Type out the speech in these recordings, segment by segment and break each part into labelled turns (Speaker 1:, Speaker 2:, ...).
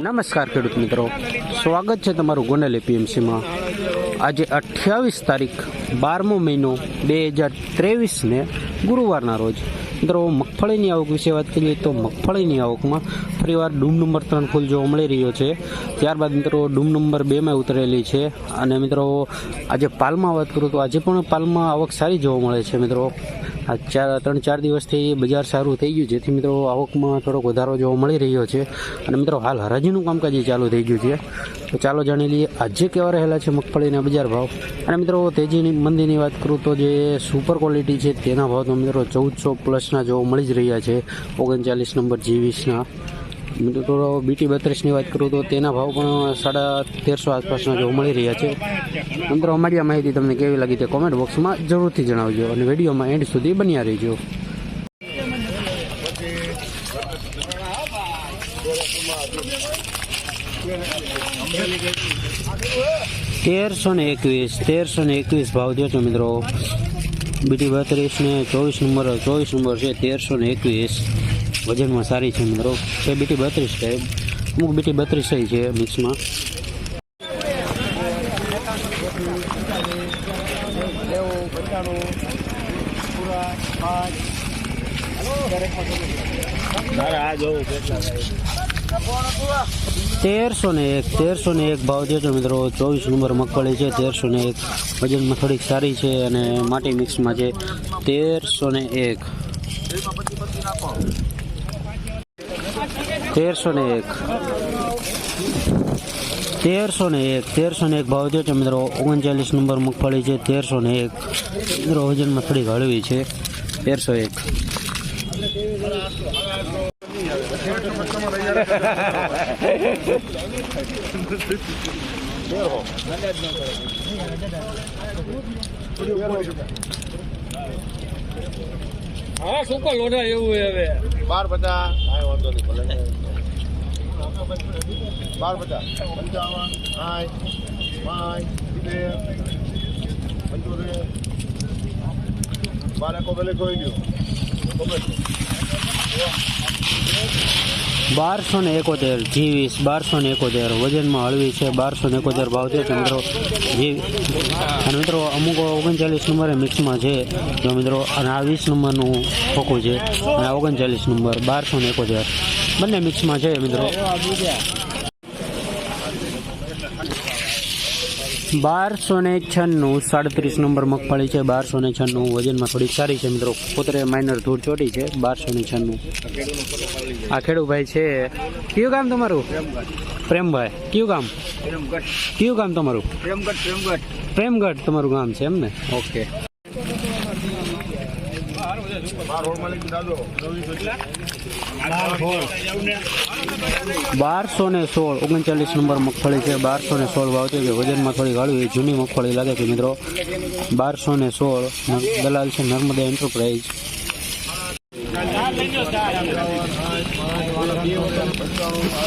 Speaker 1: નમસ્કાર ખેડૂત મિત્રો. સ્વાગત છે તમારું ગોંડલ એપીએમસીમાં. આજે અઠ્યાવીસ તારીખ બારમો મહિનો બે હજાર ત્રેવીસને ગુરુવારના રોજ. મિત્રો, મગફળીની આવક વિશે વાત કરીએ તો મગફળીની આવકમાં ફરીવાર ડૂમ નંબર ત્રણ ફૂલ જોવા મળી રહ્યો છે. ત્યારબાદ મિત્રો, ડૂમ નંબર બેમાં ઉતરેલી છે. અને મિત્રો, આજે પાલમાં વાત કરું તો આજે પણ પાલમાં આવક સારી જોવા મળે છે મિત્રો. આ ચાર, ત્રણ, ચાર દિવસથી બજાર સારું થઈ ગયું જેથી મિત્રો આવકમાં થોડોક વધારો જોવા મળી રહ્યો છે. અને મિત્રો હાલ હરાજીનું કામકાજ ચાલુ થઈ ગયું છે. તો ચાલો જાણી લઈએ આજે કેવા રહેલા છે મગફળીના બજાર ભાવ. અને મિત્રો તેજીની મંદીની વાત કરું તો જે સુપર ક્વોલિટી છે તેના ભાવ તો મિત્રો ચૌદસો પ્લસના જોવા મળી જ રહ્યા છે. ઓગણચાલીસ નંબર જીવીસના મિત્રો બીટી બત્રીસની વાત કરું તો તેના ભાવ પણ સાડા તેરસો આસપાસના જોવા મળી રહ્યા છે. મિત્રો અમારી આ માહિતી તમને કેવી લાગી તે કોમેન્ટ બોક્સમાં જરૂરથી જણાવજો અને વિડીયોમાં એન્ડ સુધી બન્યા રહેજો. તેરસો ને એકવીસ, તેરસો ને એકવીસ ભાવ જો મિત્રો. બીટી બત્રીસ ને ચોવીસ નંબર ચોવીસ નંબર છે, તેરસો ને એકવીસ. વજનમાં સારી છે મિત્રો છે બીટી બત્રીસ છે. અમુક બીટી બત્રીસ છે મિક્સમાં. તેરસો ને એક, તેરસો ને એક ભાવ છે મિત્રો ચોવીસ નંબર મગફળી છે. તેરસો ને એક. વજનમાં થોડીક સારી છે અને માટી મિક્સમાં છે. તેરસો ને એક. તેરસો ને એક. તેરસો ને એક તેરસો ને એક ભાવ થયો છે મિત્રો. ઓગણચાલીસ નંબર મગફળી છે તેરસો ને એક. મિત્રો વજનમાં થોડીક હળવી છે. તેરસો એક.
Speaker 2: હા શું લોઢા એવું હવે?
Speaker 3: બાર બધા કાંઈ વાંધો નહીં, ભલે. બાર પચાસ પંચાવન, સાઠ, પાંચ સિત્તેર પંચોતેર. બાર એકો પેલે કોઈ ગયો.
Speaker 1: બારસો ને એકોતેર, જીવીસ, બારસો ને એકોતેર, વજનમાં હળવી છે, બારસો ને એકોતેર ભાવ છે. મિત્રો અને મિત્રો, અમુક ઓગણચાલીસ નંબરે મિક્સમાં છે. જો મિત્રો, અને આ વીસ નંબરનું ખોખું છે. અને ઓગણચાલીસ નંબર, બારસો ને એકોતેર. બંને મિક્સમાં છે, મિત્રો. બારસો ને છન્નું સાડત્રીસ નંબર મગફળી છે બારસો ને છન્નું વજનમાં થોડીક સારી છે મિત્રો. પોતરે માઇનર ધૂળ ચોટી છે બારસો ને છન્નું. આ ખેડૂભાઈ છે. કયું કામ તમારું? પ્રેમભાઈ. કયું કામ કયું કામ તમારું?
Speaker 2: પ્રેમગઢ પ્રેમગઢ.
Speaker 1: પ્રેમગઢ તમારું ગામ છે એમ ને? ઓકે. બારસો ને સોળ, ઓગણચાલીસ નંબર મગફળી છે. બારસો ને સોળ ભાવ છે કે વજનમાં થોડી હળવી જૂની મગફળી લાગે છે મિત્રો. બારસો ને સોળ દલાલ છે નર્મદા એન્ટરપ્રાઇઝ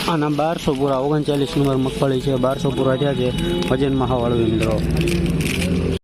Speaker 1: આના બારસો પૂરા, ઓગણચાલીસ નંબર મગફળી છે. બારસો પૂરા થયા છે. વજનમાં હવાળું મિત્રો.